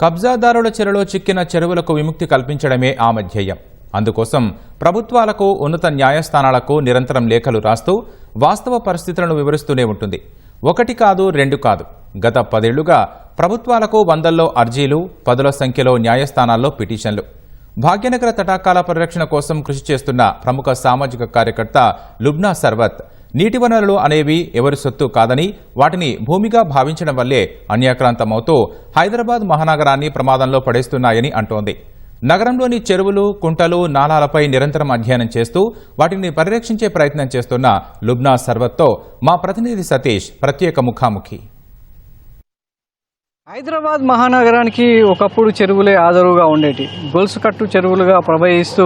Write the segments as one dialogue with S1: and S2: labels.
S1: కబ్జాదారుల చెరలో చిక్కిన చెరువులకు విముక్తి కల్పించడమే ఆమె ధ్యేయం అందుకోసం ప్రభుత్వాలకు ఉన్నత న్యాయస్థానాలకు నిరంతరం లేఖలు రాస్తూ వాస్తవ పరిస్థితులను వివరిస్తూనే ఉంటుంది. ఒకటి కాదు రెండు కాదు. గత పదేళ్ళుగా ప్రభుత్వాలకు వందల్లో అర్జీలు పదుల సంఖ్యలో న్యాయస్థానాల్లో పిటిషన్లు. భాగ్యనగర తటాకాల పరిరక్షణ కోసం కృషి చేస్తున్న ప్రముఖ సామాజిక కార్యకర్త లుబ్నా సర్వత్ నీటి వనరులు అనేవి ఎవరి సొత్తు కాదని వాటిని భూమిగా భావించడం వల్లే అన్యాక్రాంతమవుతూ హైదరాబాద్ మహానగరాన్ని ప్రమాదంలో పడేస్తున్నాయని అంటోంది. నగరంలోని చెరువులు కుంటలు నాలాలపై నిరంతరం అధ్యయనం చేస్తూ వాటిని పరిరక్షించే ప్రయత్నం చేస్తున్న లుబ్నా సర్వత్తో మా ప్రతినిధి సతీష్ ప్రత్యేక ముఖాముఖి.
S2: హైదరాబాద్ మహానగరానికి ఒకప్పుడు చెరువులే ఆదరువుగా ఉండేటి. గొలుసు కట్టు చెరువులుగా ప్రవహిస్తూ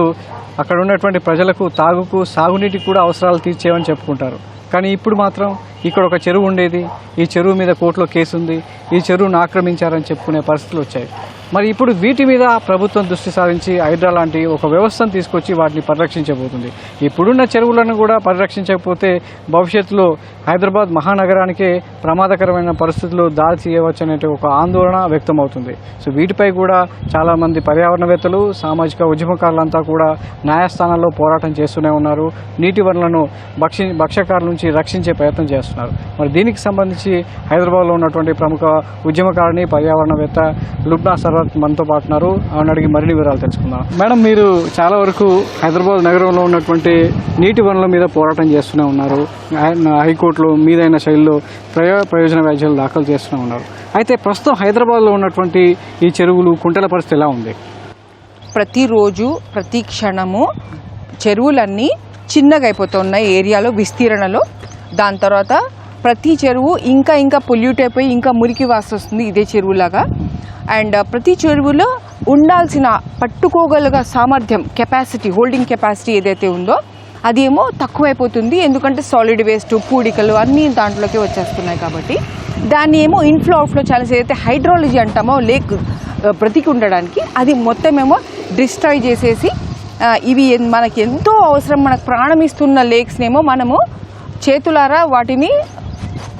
S2: అక్కడ ఉన్నటువంటి ప్రజలకు తాగుకు సాగునీటికి కూడా అవసరాలు తీర్చేవని చెప్పుకుంటారు. కానీ ఇప్పుడు మాత్రం ఇక్కడ ఒక చెరువు ఉండేది. ఈ చెరువు మీద కోర్టులో కేసు ఉంది ఈ చెరువును ఆక్రమించారని చెప్పుకునే పరిస్థితులు వచ్చాయి. మరి ఇప్పుడు వీటి మీద ప్రభుత్వం దృష్టి సారించి హైడ్రా లాంటి ఒక వ్యవస్థను తీసుకొచ్చి వాటిని పరిరక్షించబోతుంది. ఇప్పుడున్న చెరువులను కూడా పరిరక్షించకపోతే భవిష్యత్తులో హైదరాబాద్ మహానగరానికే ప్రమాదకరమైన పరిస్థితులు దారి తీయవచ్చు అనే ఒక ఆందోళన వ్యక్తమవుతుంది. సో వీటిపై కూడా చాలామంది పర్యావరణవేత్తలు సామాజిక ఉద్యమకారులంతా కూడా న్యాయస్థానాల్లో పోరాటం చేస్తూనే ఉన్నారు. నీటి వనరులను భక్షి భక్ష్యకారుల నుంచి రక్షించే ప్రయత్నం చేస్తున్నారు. మరి దీనికి సంబంధించి హైదరాబాద్లో ఉన్నటువంటి ప్రముఖ ఉద్యమకారిణి పర్యావరణవేత్త లుబ్నా సర్వత్ మనతో పాటు ఉన్నారు. ఆమెను అడిగి మరిన్ని వివరాలు తెలుసుకుందాం. మేడం మీరు చాలా వరకు హైదరాబాద్ నగరంలో ఉన్నటువంటి నీటి వనరుల మీద పోరాటం చేస్తూనే ఉన్నారు. హైకోర్టులో మీదైన శైలిలో ప్రయో ప్రయోజన వ్యాధ్యాలు దాఖలు చేస్తూనే ఉన్నారు. అయితే ప్రస్తుతం హైదరాబాద్లో ఉన్నటువంటి ఈ చెరువులు కుంటల పరిస్థితి ఎలా ఉంది?
S3: ప్రతిరోజు ప్రతి క్షణము చెరువులన్నీ చిన్నగా అయిపోతున్నాయి. ఏరియాలో విస్తీర్ణలో. దాని తర్వాత ప్రతి చెరువు ఇంకా ఇంకా పొల్యూట్ అయిపోయి ఇంకా మురికి వాసన వస్తుంది ఇదే చెరువులాగా. అండ్ uh, ప్రతి చెరువులో ఉండాల్సిన పట్టుకోగలగ సామర్థ్యం కెపాసిటీ హోల్డింగ్ కెపాసిటీ ఏదైతే ఉందో అది ఏమో తక్కువైపోతుంది. ఎందుకంటే సాలిడ్ వేస్ట్ పూడికలు అన్నీ దాంట్లోకి వచ్చేస్తున్నాయి కాబట్టి. దాన్ని ఏమో ఇన్ఫ్లో అవుట్ఫ్లో ఛానల్స్ ఏదైతే హైడ్రాలజీ అంటామో లేక్ బ్రతికి uh, ఉండడానికి అది మొత్తం ఏమో డిస్ట్రాయ్ చేసేసి uh, ఇవి మనకి ఎంతో అవసరం మనకు ప్రాణం ఇస్తున్న లేక్స్నేమో మనము చేతులారా వాటిని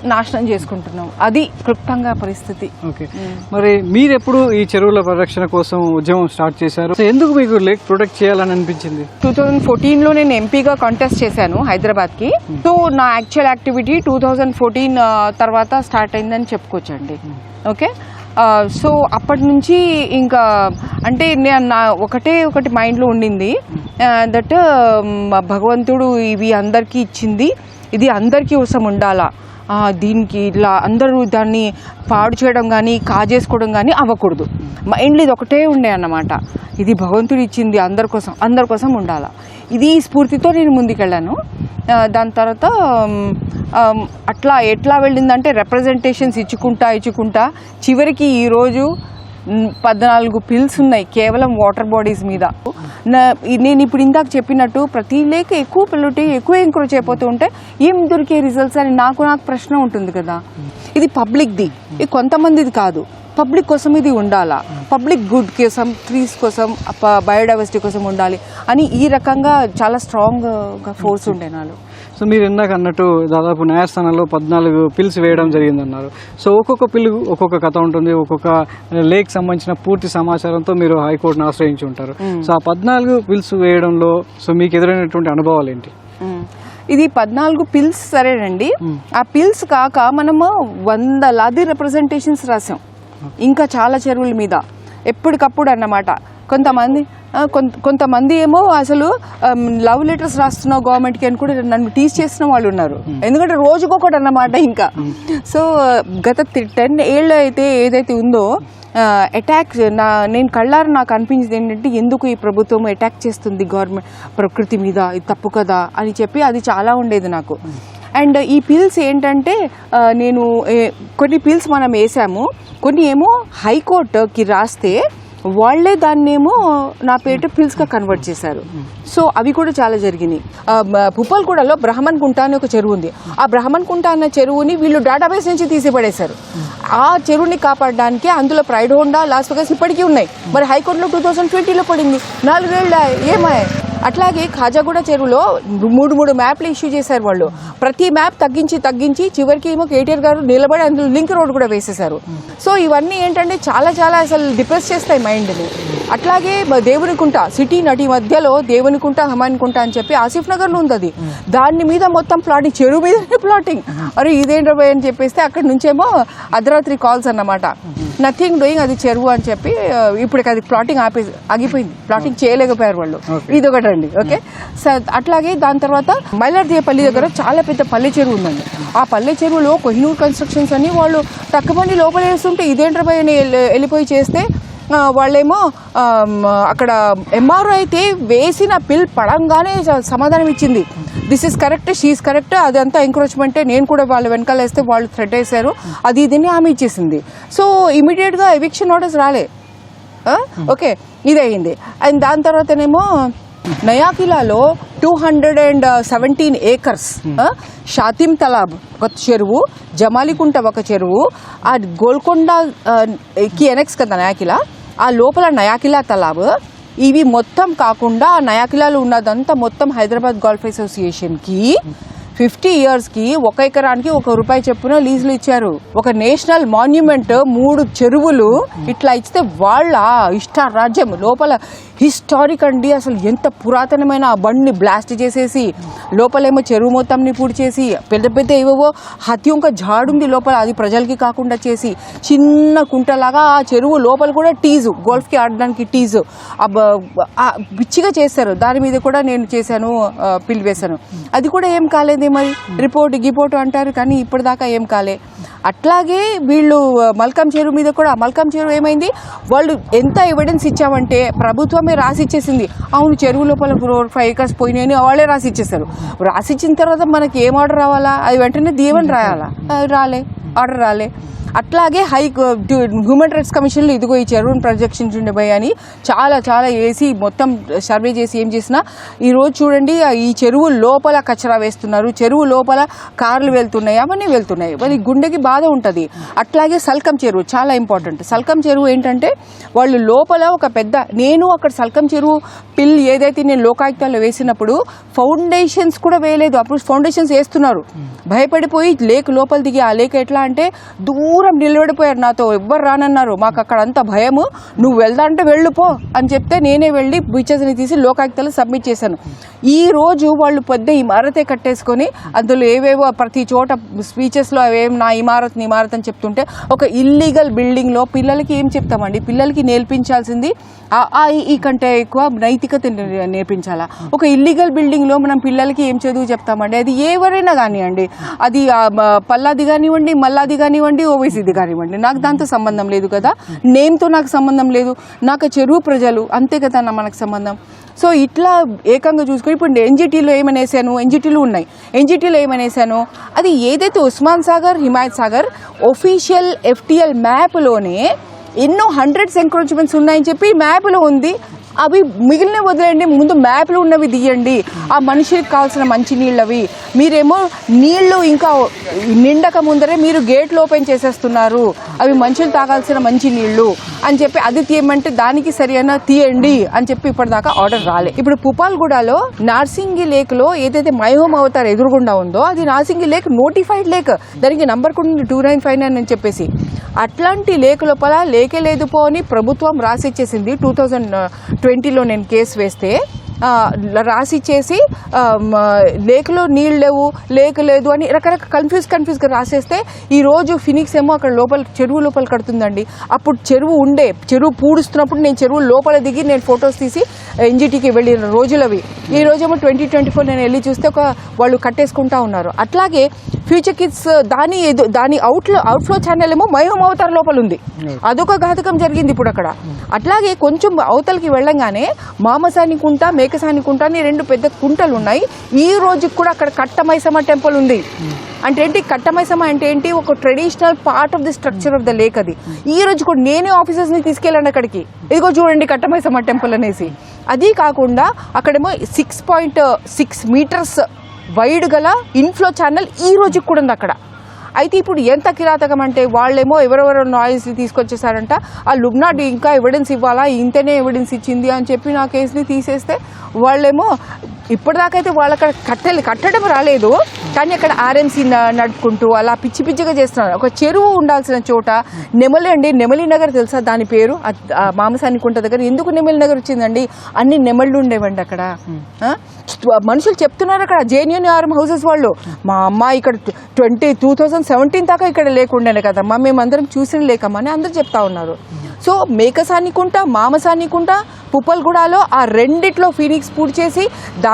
S3: నాశనం చేసుకుంటున్నాం. అది క్లుప్తంగా పరిస్థితి.
S2: ఓకే. మరి మీరు ఎప్పుడు ఈ చెరువుల పరిరక్షణ కోసం ఉద్యమం స్టార్ట్ చేశారు? ఎందుకు మీకు లేక్ ప్రొటెక్ట్ చేయాలని అనిపించింది?
S3: టూ థౌజండ్ ఫోర్టీన్లో నేను ఎంపీగా కాంటెస్ట్ చేశాను హైదరాబాద్కి. సో నా actual activity two thousand fourteen తర్వాత స్టార్ట్ అయిందని చెప్పుకోవచ్చండి. ఓకే? సో అప్పటి నుంచి ఇంకా అంటే నేను నా ఒకటే ఒకటి మైండ్లో ఉండింది. దట్ భగవంతుడు ఇవి అందరికీ ఇచ్చింది. ఇది అందరికీ కోసం ఉండాలా? దీనికి ఇలా అందరూ దాన్ని పాడు చేయడం కానీ కాజేసుకోవడం కానీ అవ్వకూడదు. మైండ్లో ఇది ఒకటే ఉండే అన్నమాట. ఇది భగవంతుడు ఇచ్చింది అందరి కోసం అందరి కోసం ఉండాలా. ఇది స్ఫూర్తితో నేను ముందుకెళ్ళాను. దాని తర్వాత అట్లా ఎట్లా వెళ్ళిందంటే రిప్రజెంటేషన్స్ ఇచ్చుకుంటా ఇచ్చుకుంటా చివరికి ఈరోజు పద్నాలుగు పిల్స్ ఉన్నాయి కేవలం వాటర్ బాడీస్ మీద. నా నేను ఇప్పుడు ఇందాక చెప్పినట్టు ప్రతి లేక ఎక్కువ పిల్లటి ఎక్కువ ఎంకరేజ్ అయిపోతూ ఉంటే ఏం దొరికే రిజల్ట్స్ అని నాకు నాకు ప్రశ్న ఉంటుంది కదా. ఇది పబ్లిక్ది ఇది కొంతమందిది కాదు. పబ్లిక్ కోసం ఇది ఉండాలా? పబ్లిక్ గుడ్ కోసం ట్రీస్ కోసం బయోడైవర్సిటీ కోసం ఉండాలి అని ఈ రకంగా చాలా స్ట్రాంగ్ ఫోర్స్ uh, ఉండే నాలో.
S2: సో మీరు ఇందాక అన్నట్టు దాదాపు న్యాయస్థానంలో పద్నాలుగు పిల్స్ వేయడం జరిగిందన్నారు. సో ఒక్కొక్క పిల్లు ఒక్కొక్క కథ ఉంటుంది ఒక్కొక్క లేక్ సంబంధించిన పూర్తి సమాచారంతో మీరు హైకోర్టును ఆశ్రయించి ఉంటారు. సో ఆ పద్నాలుగు పిల్స్ వేయడంలో సో మీకు ఎదురైనటువంటి అనుభవాలు ఏంటి.
S3: ఇది పద్నాలుగు పిల్స్ సరేనండి. ఆ పిల్స్ కాక మనము వందలాది రిప్రజెంటేషన్స్ రాసాం ఇంకా చాలా చెరువుల మీద. ఎప్పటికప్పుడు అన్నమాట. కొంతమంది కొంత కొంతమంది ఏమో అసలు లవ్ లెటర్స్ రాస్తున్నావు గవర్నమెంట్కి అని కూడా నన్ను టీచ్ చేసిన వాళ్ళు ఉన్నారు. ఎందుకంటే రోజుకొకటి అన్నమాట ఇంకా. సో గత టెన్ ఏళ్ళు అయితే ఏదైతే ఉందో అటాక్ నా నేను కళ్ళారు నాకు అనిపించింది ఏంటంటే ఎందుకు ఈ ప్రభుత్వం అటాక్ చేస్తుంది గవర్నమెంట్ ప్రకృతి మీద ఇది తప్పు కదా అని చెప్పి అది చాలా ఉండేది నాకు. అండ్ ఈ పిల్స్ ఏంటంటే నేను కొన్ని పిల్స్ మనం వేసాము. కొన్ని ఏమో హైకోర్టుకి రాస్తే వాళ్ళే దాన్నేమో నా పేట పిల్స్గా కన్వర్ట్ చేశారు. సో అవి కూడా చాలా జరిగినాయి. పుప్పల్గూడలో బ్రహ్మన్ కుంట అని ఒక చెరువు ఉంది. ఆ బ్రహ్మన్ కుంట అన్న చెరువుని వీళ్ళు డేటాబేస్ నుంచి తీసి పడేశారు ఆ చెరువుని కాపాడడానికి అందులో ప్రైడ్ హోండా లాస్ వెగస్ ఇప్పటికీ ఉన్నాయి. మరి హైకోర్టులో టూ థౌసండ్ ట్వంటీలో పడింది. నాలుగేళ్ళ ఏమాయ్ అట్లాగే ఖాజాగూడ చెరువులో మూడు మూడు మ్యాప్లు ఇష్యూ చేశారు వాళ్ళు. ప్రతి మ్యాప్ తగ్గించి తగ్గించి చివరికి ఏమో కేటీఆర్ గారు నిలబడి అందులో లింక్ రోడ్ కూడా వేసేశారు. సో ఇవన్నీ ఏంటంటే చాలా చాలా అసలు డిప్రెస్ చేస్తాయి మైండ్ని. అట్లాగే దేవునికుంట సిటీ నటి మధ్యలో దేవునికుంట హమానికుంట అని చెప్పి ఆసిఫ్ నగర్లో ఉంది అది. దాని మీద మొత్తం ప్లాటింగ్ చెరువు మీదనే ప్లాటింగ్. అరే ఇదేంటో అని చెప్పేస్తే అక్కడ నుంచేమో అర్ధరాత్రి కాల్స్ అన్నమాట. నథింగ్ డూయింగ్ అది చెరువు అని చెప్పి ఇప్పుడు అది ప్లాటింగ్ ఆపే ఆగిపోయింది. ప్లాటింగ్ చేయలేకపోయారు వాళ్ళు. ఇది ఒకటండి ఓకే? సో అట్లాగే దాని తర్వాత మైలార్దేపల్లి దగ్గర చాలా పెద్ద పల్లె చెరువు ఉందండి. ఆ పల్లె చెరువులో కొహినూర్ కన్స్ట్రక్షన్స్ అని వాళ్ళు తక్కువని లోపల వేస్తుంటే ఇదేంట్రా భయ్ అని వెళ్ళి- వెళ్ళిపోయి చేస్తే వాళ్ళేమో అక్కడ ఎంఆర్ఓ అయితే వేసిన పిల్ పడంగానే సమాధానం ఇచ్చింది. This is correct she is correct అదంతా ఎంకరేజ్మెంటే నేను కూడా వాళ్ళు వెనకాల వేస్తే వాళ్ళు థ్రెడ్ వేశారు. అది ఇదిని ఆమె ఇచ్చేసింది. సో ఇమీడియట్గా ఎవిక్షన్ ఆర్డర్స్ రాలే. ఓకే ఇది అయింది. అండ్ దాని తర్వాతనేమో నయాకిలాలో two hundred and seventeen acres Shatim Talab ఒక చెరువు జమాలికుంట ఒక చెరువు ఆ గోల్కొండ కి ఎనెక్స్ కదా నయాకిలా ఆ లోపల నయాకిలా తలాబ్ ఇవి మొత్తం కాకుండా నయాకిలాలు నయాకిలాలో ఉన్నదంతా మొత్తం హైదరాబాద్ గోల్ఫ్ అసోసియేషన్కి. ఫిఫ్టీ ఇయర్స్కి ఒక ఎకరానికి ఒక రూపాయి చెప్పున లీజులు ఇచ్చారు. ఒక నేషనల్ మాన్యుమెంట్ మూడు చెరువులు ఇట్లా ఇస్తే వాళ్ళ ఇష్ట రాజ్యం లోపల హిస్టారిక్ అండి. అసలు ఎంత పురాతనమైన ఆ బండిని బ్లాస్ట్ చేసేసి లోపలేమో చెరువు మొత్తంని పూడి చేసి పెద్ద పెద్ద ఏవేవో హత్యంక జాడుంది లోపల అది ప్రజలకి కాకుండా చేసి చిన్న కుంటలాగా ఆ చెరువు లోపల కూడా టీజు గోల్ఫ్కి ఆడడానికి టీజు. పిచ్చిగా చేస్తారు. దాని మీద కూడా నేను చేశాను పిలివేశాను అది కూడా ఏం కాలేదు మరి రిపోర్ట్ గిపోర్ట్ అంటారు కానీ ఇప్పటిదాకా ఏం కాలే. అట్లాగే వీళ్ళు మల్కం చెరువు మీద కూడా మల్కం చెరువు ఏమైంది? వాళ్ళు ఎంత ఎవిడెన్స్ ఇచ్చామంటే ప్రభుత్వమే రాసి ఇచ్చేసింది అవును చెరువు లోపల ఫోర్ ఫైవ్ ఏకర్స్ పోయినాయని వాళ్ళే రాసి ఇచ్చేస్తారు రాసి ఇచ్చిన తర్వాత మనకి ఏం ఆర్డర్ రావాలా? అది వెంటనే దీవెని రాయాలా? అది రాలే ఆర్డర్ రాలే. అట్లాగే హై హ్యూమన్ రైట్స్ కమిషన్లో ఇదిగో ఈ చెరువును ప్రొజెక్షన్స్ భయ అని చాలా చాలా వేసి మొత్తం సర్వే చేసి ఏం చేసినా ఈరోజు చూడండి ఈ చెరువు లోపల కచరా వేస్తున్నారు చెరువు లోపల కార్లు వెళ్తున్నాయి అవన్నీ వెళ్తున్నాయి. మరి గుండెకి బాధ ఉంటుంది. అట్లాగే సల్కం చెరువు చాలా ఇంపార్టెంట్ సల్కం చెరువు ఏంటంటే వాళ్ళు లోపల ఒక పెద్ద నేను అక్కడ సల్కం చెరువు పిల్ ఏదైతే నేను లోకాయుక్తాల్లో వేసినప్పుడు ఫౌండేషన్స్ కూడా వేయలేదు. అప్పుడు ఫౌండేషన్స్ వేస్తున్నారు. భయపడిపోయి లేక్ లోపల దిగి ఆ లేక్ ఎట్లా అంటే దూరం దూరం నిలబడిపోయారు నాతో. ఎవ్వరు రానన్నారు. మాకు అక్కడ అంత భయము. నువ్వు వెళ్దా అంటే వెళ్ళిపో అని చెప్తే నేనే వెళ్ళి బీచెస్ని తీసి లోకాయుక్తలు సబ్మిట్ చేశాను. ఈ రోజు వాళ్ళు పెద్ద ఇమారతే కట్టేసుకొని అందులో ఏవేవో ప్రతి చోట స్పీచెస్లో అవేం నా ఇమారత్ ఇమారత్ అని చెప్తుంటే ఒక ఇల్లీగల్ బిల్డింగ్లో పిల్లలకి ఏం చెప్తామండి? పిల్లలకి నేర్పించాల్సింది ఈ ఈ కంటే ఎక్కువ నైతికత నేర్పించాలా? ఒక ఇల్లీగల్ బిల్డింగ్లో మనం పిల్లలకి ఏం చదువు చెప్తామండి? అది ఎవరైనా కానివ్వండి అది పల్లాది కానివ్వండి మల్లాది కానివ్వండి ఓవైసీది కానివ్వండి. నాకు దాంతో సంబంధం లేదు కదా? నేమ్తో నాకు సంబంధం లేదు. నాకు చెరువు ప్రజలు అంతే కదా నా మనకు సంబంధం? సో ఇట్లా ఏకంగా చూసుకొని ఇప్పుడు ఎన్జిటీలో ఏమనేసాను ఎన్జిటీలు ఉన్నాయి. ఎన్జిటీలో ఏమనేసాను అది ఏదైతే ఉస్మాన్ సాగర్ హిమాయత్ సాగర్ ఒఫీషియల్ ఎఫ్టిఎల్ మ్యాప్లోనే ఎన్నో హండ్రెడ్స్ ఎంక్రోచ్మెంట్స్ ఉన్నాయని చెప్పి మ్యాప్లో ఉంది. అవి మిగిలిన వదిలేయండి ముందు మ్యాప్లు ఉన్నవి తీయండి. ఆ మనిషికి కావాల్సిన మంచి నీళ్ళు అవి మీరేమో నీళ్ళు ఇంకా నిండక ముందరే మీరు గేట్లు ఓపెన్ చేసేస్తున్నారు. అవి మనుషులు తాగాల్సిన మంచి నీళ్ళు అని చెప్పి అది తీయమంటే దానికి సరైన తీయండి అని చెప్పి ఇప్పటిదాకా ఆర్డర్ రాలే. ఇప్పుడు పుపాల్గూడలో నార్సింగి లేక్లో ఏదైతే మైహోమ్ అవతార్ ఎదురుగుండా ఉందో అది నార్సింగి లేక్ నోటిఫైడ్ లేక్. దానికి నంబర్ కూడా టూ నైన్ ఫైవ్ నైన్ అని చెప్పేసి. అట్లాంటి లేక్ లోపల లేకే లేదు పో అని ప్రభుత్వం రాసిచ్చేసింది టూ థౌజండ్ ట్వంటీలో నేను కేసు వేస్తే రాసి రాసిచ్చేసి ఆ, లేకులో నీళ్ళు లేవు లేక్ లేదు అని రకరకాల కన్ఫ్యూజ్ కన్ఫ్యూజ్గా రాసేస్తే ఈరోజు ఫినిక్స్ ఏమో అక్కడ లోపల చెరువు లోపల కడుతుందండి. అప్పుడు చెరువు ఉండే చెరువు పూడుస్తున్నప్పుడు నేను చెరువు లోపల దిగి నేను ఫొటోస్ తీసి ఎన్జిటీకి వెళ్ళిన రోజులవి. ఈ రోజేమో ట్వంటీ ట్వంటీ ఫోర్ నేను వెళ్ళి చూస్తే ఒక వాళ్ళు కట్టేసుకుంటా ఉన్నారు. అట్లాగే ఫ్యూచర్ కిడ్స్ దాని ఎదు- దాని అవుట్లో అవుట్ఫ్లో ఛానల్ ఏమో మైహోమ్ అవతార్ లోపల ఉంది అదొక ఘాతకం జరిగింది ఇప్పుడు అక్కడ. అట్లాగే కొంచెం అవతలకి వెళ్ళంగానే మామసాని కుంట మేకసాని కుంట అని రెండు పెద్ద కుంటలు ఉన్నాయి ఈ రోజుకి కూడా అక్కడ కట్టమైసమ్మ టెంపుల్ ఉంది. అంటే ఏంటి? కట్టమైసమ్మ అంటే ఏంటి? ఒక traditional part of the structure of the lake అది. ఈ రోజు కూడా నేనే ఆఫీసర్స్ని తీసుకెళ్ళాను అక్కడికి. ఇదిగో చూడండి కట్టమైసమ్మ టెంపుల్ అనేసి. అది కాకుండా అక్కడేమో six point six meters wide గల ఇన్ఫ్లో ఛానల్ ఈ రోజుకి కూడా ఉంది అక్కడ. అయితే ఇప్పుడు ఎంత కిరాతకం అంటే వాళ్ళేమో ఎవరెవరో నాయిస్ తీసుకొచ్చేసారంట ఆ లుబ్నా ఇంకా ఎవిడెన్స్ ఇవ్వాలా? ఇంతనే ఎవిడెన్స్ ఇచ్చింది అని చెప్పి నా కేసుని తీసేస్తే వాళ్ళేమో ఇప్పటిదాకైతే వాళ్ళు అక్కడ కట్టెలు కట్టడం రాలేదు. కానీ అక్కడ ఆర్ఎంసీ నడుపుకుంటూ అలా పిచ్చి పిచ్చిగా చేస్తున్నారు. ఒక చెరువు ఉండాల్సిన చోట నెమలి అండి నెమలి నగర్ తెలుసా దాని పేరు? మామసాని కుంట దగ్గర. ఎందుకు నెమలి నగర్ వచ్చిందండి? అన్ని నెమళ్ళు ఉండేవండి అక్కడ. మనుషులు చెప్తున్నారు అక్కడ. జేఎన్యూన్ ఆర్మ్ హౌసెస్ వాళ్ళు. మా అమ్మ ఇక్కడ ట్వంటీ టూ థౌజండ్ సెవెంటీన్ దాకా ఇక్కడ లేకుండానే కదమ్మా మేమందరం చూసిన లేకమ్మా అని అందరూ చెప్తా ఉన్నారు. సో మేకసానికుంట మామసానికుంట పుప్పల్గూడలో ఆ రెండిట్లో ఫీనిక్స్ పూర్తి చేసి దా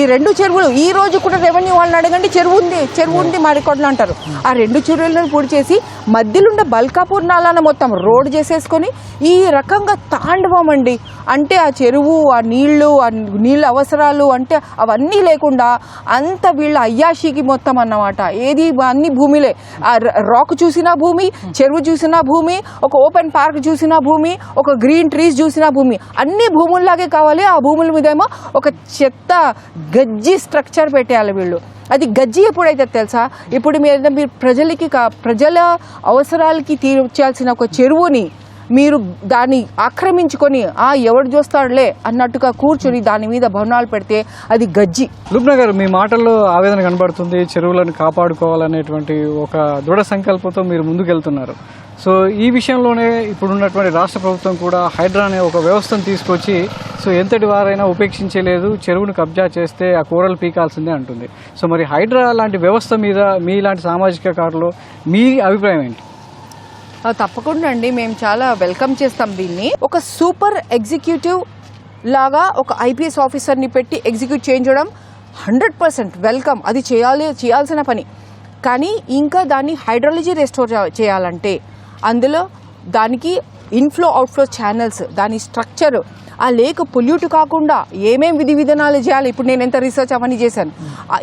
S3: ఈ రెండు చెరువులు ఈ రోజు కూడా రెవెన్యూ వాళ్ళని అడగండి చెరువు ఉంది చెరువు ఉంది మా అంటారు. ఆ రెండు చెరువులను పూర్తి చేసి మధ్యలో ఉన్న బల్కాపూర్ నాలాన మొత్తం రోడ్ చేసేసుకొని ఈ రకంగా తాండవం అండి అంటే ఆ చెరువు ఆ నీళ్ళు ఆ నీళ్ళ అవసరాలు అంటే అవన్నీ లేకుండా అంత వీళ్ళ అయ్యాషికి మొత్తం అన్నమాట. ఏది అన్ని భూమి భూమిలే. ఆ రాక్ చూసిన భూమి చెరువు చూసిన భూమి ఒక ఓపెన్ పార్క్ చూసిన భూమి ఒక గ్రీన్ ట్రీస్ చూసిన భూమి. అన్ని భూముల్లాగే కావాలి ఆ భూముల మీద ఏమో ఒక చెత్త గజ్జి స్ట్రక్చర్ పెట్టేయాలి వీళ్ళు. అది గజ్జి ఎప్పుడైతే తెలుసా? ఇప్పుడు మీరు మీరు ప్రజలకి కా- ప్రజల అవసరాలకి తీర్చాల్సిన ఒక చెరువుని మీరు దాన్ని ఆక్రమించుకొని ఆ ఎవడు చూస్తాడులే అన్నట్టుగా కూర్చొని దాని మీద భవనాలు పెడితే అది గజ్జి.
S2: లుబ్నా మీ మాటల్లో ఆవేదన కనబడుతుంది చెరువులను కాపాడుకోవాలనేటువంటి ఒక దృఢ సంకల్పంతో మీరు ముందుకెళ్తున్నారు. సో ఈ విషయంలోనే ఇప్పుడున్నటువంటి రాష్ట్ర ప్రభుత్వం కూడా హైడ్రా అనే ఒక వ్యవస్థను తీసుకొచ్చి సో ఎంతటి వారైనా ఉపేక్షించలేదు చెరువును కబ్జా చేస్తే ఆ కూరలు పీకాల్సిందే అంటుంది. సో మరి హైడ్రా లాంటి వ్యవస్థ మీద మీ లాంటి సామాజిక కారులో మీ అభిప్రాయం ఏంటి?
S3: తప్పకుండా అండి. మేము చాలా వెల్కమ్ చేస్తాం దీన్ని. ఒక సూపర్ ఎగ్జిక్యూటివ్ లాగా ఒక ఐపీఎస్ ఆఫీసర్ని పెట్టి ఎగ్జిక్యూట్ చేయించడం హండ్రెడ్ పర్సెంట్ వెల్కమ్. అది చేయాలి చేయాల్సిన పని. కానీ ఇంకా దాన్ని హైడ్రాలజీ రెస్టోర్ చేయాలంటే అందులో దానికి ఇన్ఫ్లో అవుట్ఫ్లో ఛానల్స్ దాని స్ట్రక్చర్ ఆ లేక్ పొల్యూట్ కాకుండా ఏమేం విధి విధానాలు చేయాలి? ఇప్పుడు నేను ఎంత రీసెర్చ్ అవన్నీ చేశాను.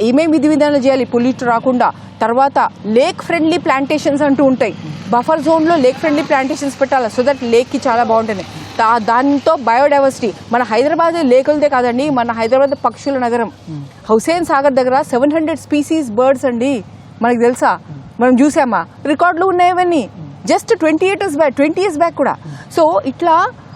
S3: ఏమేం విధి విధానాలు చేయాలి? పొల్యూట్ రాకుండా. తర్వాత లేక్ ఫ్రెండ్లీ ప్లాంటేషన్స్ అంటూ ఉంటాయి. బఫర్ జోన్లో లేక్ ఫ్రెండ్లీ ప్లాంటేషన్స్ పెట్టాలి? సో దట్ లేక్కి చాలా బాగుంటుంది. దాంతో బయోడైవర్సిటీ మన హైదరాబాద్ లేకులదే కాదండి మన హైదరాబాద్ పక్షుల నగరం. హుసేన్ సాగర్ దగ్గర సెవెన్ హండ్రెడ్ స్పీసీస్ బర్డ్స్ అండి. మనకు తెలుసా? మనం చూసామా? రికార్డులు ఉన్నాయవన్నీ. Just twenty years back twenty years back కూడా. సో ఇట్లా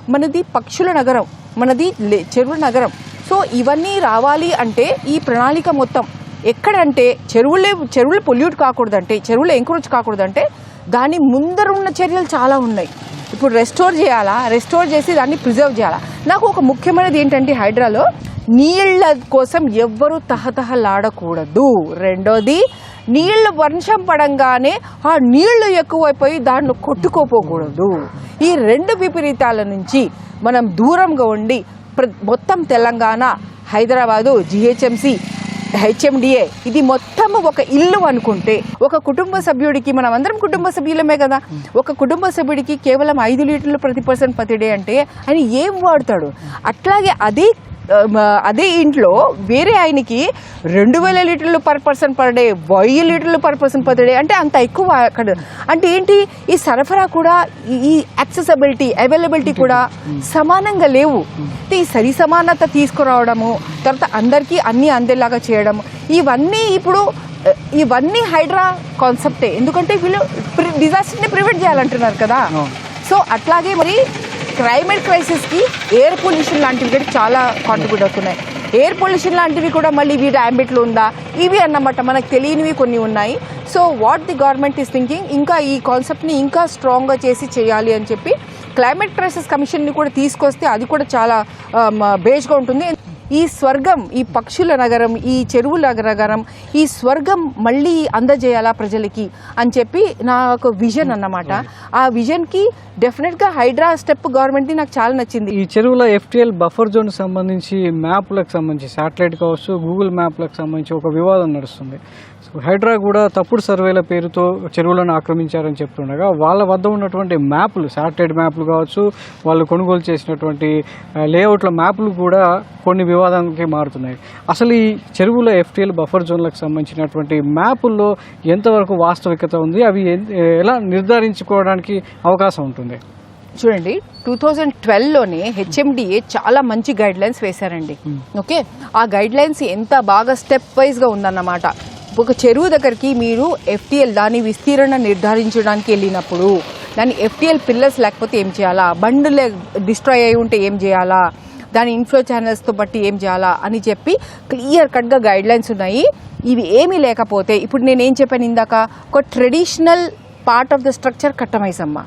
S3: మనది పక్షుల నగరం మనది లే- చెరువుల నగరం. సో ఇవన్నీ రావాలి అంటే ఈ ప్రణాళిక మొత్తం ఎక్కడంటే చెరువులే చెరువులు పొల్యూట్ కాకూడదంటే చెరువులు ఎంకరేజ్ కాకూడదంటే దాని ముందర ఉన్న చర్యలు చాలా ఉన్నాయి. ఇప్పుడు రెస్టోర్ చేయాలా? రెస్టోర్ చేసి దాన్ని ప్రిజర్వ్ చేయాలా? నాకు ఒక ముఖ్యమైనది ఏంటంటే హైడ్రాలో నీళ్ళ కోసం ఎవ్వరూ తహతహలాడకూడదు. రెండోది నీళ్ళు వర్షం పడంగానే ఆ నీళ్ళు ఎక్కువైపోయి దాంట్లో కొట్టుకోపోకూడదు. ఈ రెండు విపరీతాల నుంచి మనం దూరంగా ఉండి ప్ర- మొత్తం తెలంగాణ హైదరాబాదు జిహెచ్ఎంసి హెచ్ఎండిఏ ఇది మొత్తం ఒక ఇల్లు అనుకుంటే ఒక కుటుంబ సభ్యుడికి మనం అందరం కుటుంబ సభ్యులమే కదా. ఒక కుటుంబ సభ్యుడికి కేవలం ఐదు లీటర్లు ప్రతి పర్సన్ ప్రతి డే అంటే ఆయన ఏం వాడతాడు? అట్లాగే అదే అదే ఇంట్లో వేరే ఆయనకి రెండు వేల లీటర్లు పర్ పర్సన్ పర్ డే వెయ్యి లీటర్లు పర్ పర్సన్ పర్ డే అంటే అంత ఎక్కువ అక్కడ. అంటే ఏంటి? ఈ సరఫరా కూడా ఈ- యాక్సెసబిలిటీ అవైలబిలిటీ కూడా సమానంగా లేవు. ఈ సరి సమానత తీసుకురావడము తర్వాత అందరికీ అన్నీ అందేలాగా చేయడం ఇవన్నీ ఇప్పుడు ఇవన్నీ హైడ్రా కాన్సెప్టే ఎందుకంటే వీళ్ళు డిజాస్టర్ని ప్రివెంట్ చేయాలంటున్నారు కదా. సో అట్లాగే మరి క్లైమేట్ క్రైసిస్కి ఎయిర్ పొల్యూషన్ లాంటివి కూడా చాలా కాంట్రిబ్యూట్ అవుతున్నాయి. ఎయిర్ పొల్యూషన్ లాంటివి కూడా మళ్ళీ వీటి హ్యాబిట్లో ఉందా? ఇవి అన్నమాట మనకు తెలియనివి కొన్ని ఉన్నాయి. So what the government is thinking ఇంకా ఈ కాన్సెప్ట్ని ఇంకా స్ట్రాంగ్గా చేసి చేయాలి అని చెప్పి క్లైమేట్ క్రైసిస్ కమిషన్ని కూడా తీసుకొస్తే అది కూడా చాలా um, బేస్గా ఉంటుంది. ఈ స్వర్గం ఈ పక్షుల నగరం ఈ చెరువుల నగరం ఈ స్వర్గం మళ్ళీ అందజేయాలా ప్రజలకి అని చెప్పి నాకు విజన్ అన్నమాట. ఆ విజన్కి డెఫినెట్గా హైడ్రా స్టెప్ గవర్నమెంట్ది నాకు చాలా నచ్చింది.
S2: ఈ చెరువుల ఎఫ్టిఎల్ బఫర్ జోన్ సంబంధించి మ్యాప్లకు సంబంధించి శాటిలైట్ కావచ్చు గూగుల్ మ్యాప్లకు సంబంధించి ఒక వివాదం నడుస్తుంది. హైడ్రా కూడా తప్పుడు సర్వేల పేరుతో చెరువులను ఆక్రమించారని చెప్తుండగా వాళ్ళ వద్ద ఉన్నటువంటి మ్యాప్లు శాటిలైట్ మ్యాప్లు కావచ్చు వాళ్ళు కొనుగోలు చేసినటువంటి లేఅవుట్ల మ్యాప్లు కూడా కొన్ని వివాదానికి మారుతున్నాయి. అసలు ఈ చెరువుల ఎఫ్టిఎల్ బఫర్ జోన్లకు సంబంధించినటువంటి మ్యాపుల్లో ఎంతవరకు వాస్తవికత ఉంది? అవి ఎలా నిర్ధారించుకోవడానికి అవకాశం ఉంటుంది?
S3: చూడండి టూ థౌజండ్ ట్వెల్వ్లోనే హెచ్ఎండిఏ చాలా మంచి గైడ్ లైన్స్ వేశారండి ఓకే? ఆ గైడ్ లైన్స్ ఎంత బాగా స్టెప్ వైజ్గా ఉందన్నమాట. ఒక చెరువు దగ్గరికి మీరు ఎఫ్టీఎల్ దాని విస్తీరణ నిర్ధారించడానికి వెళ్ళినప్పుడు దాని ఎఫ్టీఎల్ పిల్లర్స్ లేకపోతే ఏం చేయాలా? బండ్లు డిస్ట్రాయ్ అయి ఉంటే ఏం చేయాలా? దాని ఇన్ఫ్లో ఛానల్స్తో బట్టి ఏం చేయాలా? అని చెప్పి క్లియర్ కట్గా గైడ్ లైన్స్ ఉన్నాయి. ఇవి ఏమీ లేకపోతే ఇప్పుడు నేనేం చెప్పాను ఇందాక? ఒక traditional part of the structure Kattamaisamma.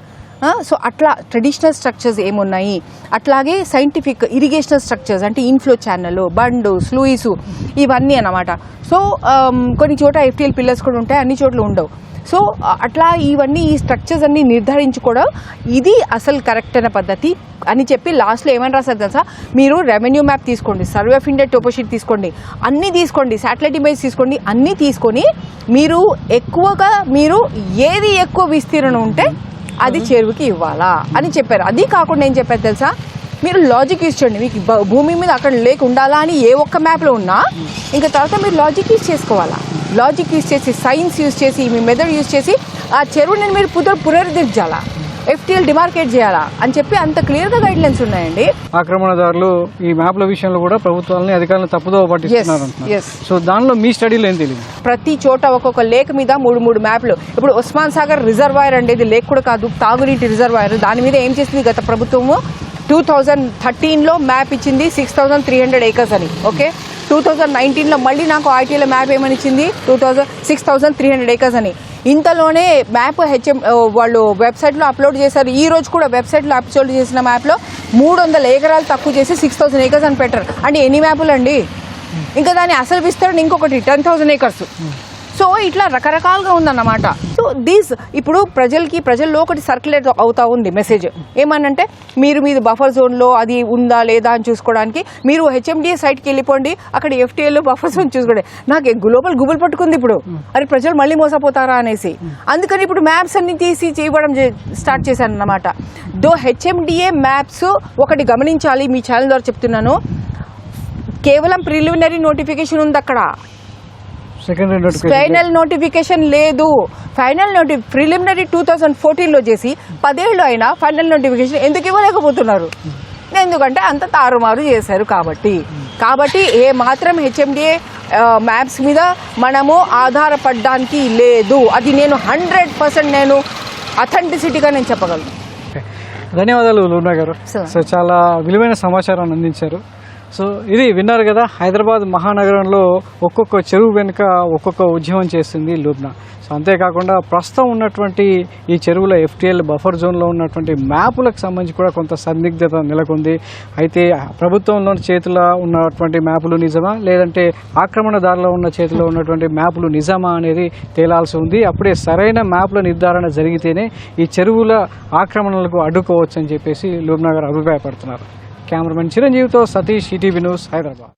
S3: So అట్లా ట్రెడిషనల్ స్ట్రక్చర్స్ ఏమున్నాయి? అట్లాగే సైంటిఫిక్ ఇరిగేషనల్ స్ట్రక్చర్స్ అంటే ఇన్ఫ్లో ఛానల్ బండు స్లూయిసు ఇవన్నీ అన్నమాట. సో కొన్ని చోట ఎఫ్టీఎల్ పిల్లర్స్ కూడా ఉంటాయి అన్ని చోట్ల ఉండవు. సో అట్లా ఇవన్నీ ఈ స్ట్రక్చర్స్ అన్ని నిర్ధారించుకోవడం ఇది అసలు కరెక్ట్ అయిన పద్ధతి అని చెప్పి లాస్ట్లో ఏమని రాశారు తెలుసా? మీరు రెవెన్యూ మ్యాప్ తీసుకోండి సర్వే ఆఫ్ ఇండియా టోపోషీట్ తీసుకోండి అన్నీ తీసుకోండి శాటిలైట్ ఇమేజ్ తీసుకోండి అన్నీ తీసుకొని మీరు ఎక్కువగా మీరు ఏది ఎక్కువ విస్తీర్ణం ఉంటే అది చెరువుకి ఇవ్వాలా? అని చెప్పారు. అది కాకుండా ఏం చెప్పారు తెలుసా? మీరు లాజిక్ యూజ్ చేయండి. మీకు భూమి మీద అక్కడ లేక్ ఉండాలా అని ఏ ఒక్క మ్యాప్లో ఉన్నా ఇంకా తర్వాత మీరు లాజిక్ యూజ్ చేసుకోవాలా? లాజిక్ యూజ్ చేసి సైన్స్ యూజ్ చేసి మీ మెథడ్ యూజ్ చేసి ఆ చెరువుని మీరు పునర్ పునరుద్ధరించాలా? ఎఫ్టీఎల్ డిమార్కేట్ చేయాలా అని చెప్పి అంత క్లియర్గా గైడ్ లైన్స్ ఉన్నాయండి.
S2: ఆక్రమణదారులు ఈ మ్యాప్ల విషయంలో కూడా ప్రభుత్వాలని అధికారులను తప్పుదోవ పట్టిస్తున్నారు. సో దానిలో మీ స్టడీలో ఏం తెలియదు?
S3: ప్రతి చోట ఒక్కొక్క లేక్ మీద మూడు మూడు మ్యాప్లు. ఇప్పుడు ఉస్మాన్ సాగర్ రిజర్వాయర్ అనేది లేక్ కూడా కాదు తాగునీటి రిజర్వాయర్. దాని మీద ఏం చేసింది గత ప్రభుత్వము? టూ థౌజండ్ థర్టీన్లో మ్యాప్ ఇచ్చింది six thousand three hundred acres అని ఓకే టూ థౌజండ్ నైన్టీన్లో మళ్ళీ నాకు ఆర్టీఏలో మ్యాప్ ఏమని ఇచ్చింది? Two thousand six thousand three hundred acres అని. ఇంతలోనే మ్యాప్ హెచ్ఎం వాళ్ళు వెబ్సైట్లో అప్లోడ్ చేశారు. ఈ రోజు కూడా వెబ్సైట్లో అప్లోడ్ చేసిన మ్యాప్లో మూడు వందల ఎకరాలు తక్కువ చేసి సిక్స్ థౌసండ్ ఏకర్స్ అని పెట్టారు. అంటే ఎన్ని మ్యాపులు అండి ఇంకా దాని అసలు విస్తరణ ఇంకొకటి టెన్ థౌసండ్ ఏకర్స్ సో ఇట్లా రకరకాలుగా ఉందన్నమాట. సో దీస్ ఇప్పుడు ప్రజలకి ప్రజల్లో ఒకటి సర్క్యులేట్ అవుతా ఉంది మెసేజ్ ఏమనంటే మీరు మీది బఫర్ జోన్లో అది ఉందా లేదా అని చూసుకోవడానికి మీరు హెచ్ఎండిఏ సైట్కి వెళ్ళిపోండి అక్కడ ఎఫ్టీఏలో బఫర్ జోన్ చూసుకోండి. నాకు గ్లోబల్ గుబులు పట్టుకుంది ఇప్పుడు. అరే ప్రజలు మళ్ళీ మోసపోతారా అనేసి. అందుకని ఇప్పుడు మ్యాప్స్ అన్ని తీసి చేయడం స్టార్ట్ చేశాను అన్నమాట దో హెచ్ఎండిఏ మ్యాప్స్ ఒకటి గమనించాలి మీ ఛానల్ ద్వారా చెప్తున్నాను. కేవలం ప్రిలిమినరీ నోటిఫికేషన్ ఉంది అక్కడ ఫైనల్ నోటిఫికేషన్ లేదు. ఫైనల్ నోటి ప్రిలిమినరీ టూ థౌజండ్ ఫోర్టీన్లో చేసి పదేళ్ళు అయినా ఫైనల్ నోటిఫికేషన్ ఎందుకు ఇవ్వలేకపోతున్నారు? ఎందుకంటే అంత తారుమారు చేశారు కాబట్టి. కాబట్టి ఏ మాత్రం హెచ్ఎండిఏ మ్యాప్స్ మీద మనము ఆధారపడడానికి లేదు. అది నేను హండ్రెడ్ పర్సెంట్ నేను అథెంటిసిటీగా నేను చెప్పగలను.
S2: ధన్యవాదాలు లూనా గారు. సో చాలా విలువైన సమాచారాన్ని అందించారు. సో ఇది విన్నారు కదా హైదరాబాద్ మహానగరంలో ఒక్కొక్క చెరువు వెనుక ఒక్కొక్క ఉద్యమం చేస్తుంది లూబ్నా. సో అంతేకాకుండా ప్రస్తుతం ఉన్నటువంటి ఈ చెరువుల ఎఫ్టీఎల్ బఫర్ జోన్లో ఉన్నటువంటి మ్యాపులకు సంబంధించి కూడా కొంత సందిగ్ధత నెలకొంది. అయితే ప్రభుత్వంలో చేతిలో ఉన్నటువంటి మ్యాపులు నిజమా లేదంటే ఆక్రమణదారులో ఉన్న చేతిలో ఉన్నటువంటి మ్యాపులు నిజమా అనేది తేలాల్సి ఉంది. అప్పుడే సరైన మ్యాప్ల నిర్ధారణ జరిగితేనే ఈ చెరువుల ఆక్రమణలకు అడ్డుకోవచ్చు అని చెప్పేసి లూబ్నా గారు అభిప్రాయపడుతున్నారు. కెమెరామెన్ చిరంజీవితో సతీష్ ఈటీవీ న్యూస్ హైదరాబాద్.